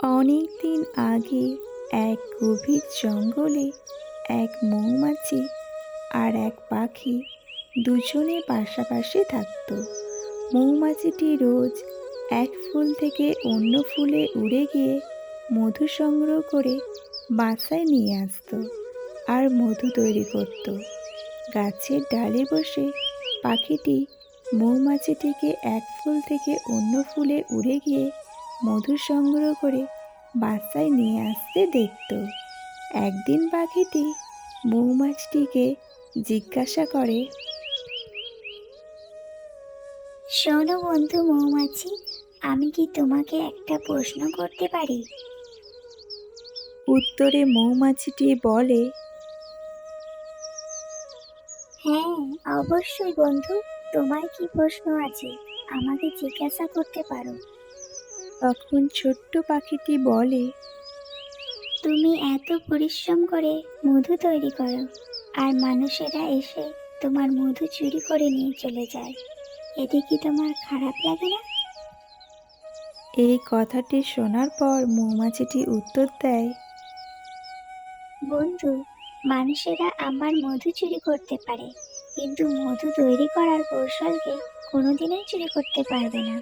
অনেক দিন আগে এক গভীর জঙ্গলে এক মৌমাছি আর এক পাখি দুজনে পাশাপাশি থাকতো। মৌমাছিটি রোজ এক ফুল থেকে অন্য ফুলে উড়ে গিয়ে মধু সংগ্রহ করে বাসায় নিয়ে আসতো আর মধু তৈরি করত। গাছের ডালে বসে পাখিটি মৌমাছিটিকে এক ফুল থেকে অন্য ফুলে উড়ে গিয়ে মধু সংগ্রহ করে বাসায় নিয়ে আসতে দেখত। একদিন পাখিটি মৌমাছিটিকে জিজ্ঞাসা করে শোনো বন্ধু মৌমাছি আমি কি তোমাকে একটা প্রশ্ন করতে পারি? উত্তরে মৌমাছিটি বলে হ্যাঁ অবশ্যই বন্ধু তোমার কি প্রশ্ন আছে আমাকে জিজ্ঞাসা করতে পারো। তখন ছোট্ট পাখিটি বলে তুমি এত পরিশ্রম করে মধু তৈরি করো আর মানুষেরা এসে তোমার মধু চুরি করে নিয়ে চলে যায়। এতে কি তোমার খারাপ লাগে না? এই কথাটি শোনার পর মৌমাছিটি উত্তর দেয় বন্ধু মানুষেরা আমার মধু চুরি করতে পারে কিন্তু মধু তৈরি করার কৌশলকে কোনোদিনই চুরি করতে পারবে না।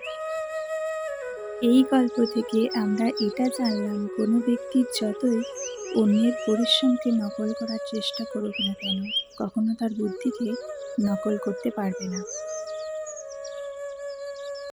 এই গল্প থেকে আমরা এটা জানলাম, কোনো ব্যক্তির যতই অন্যের পরিশ্রমকে নকল করার চেষ্টা করুক না কেন, কখনো তার বুদ্ধিকে নকল করতে পারবে না।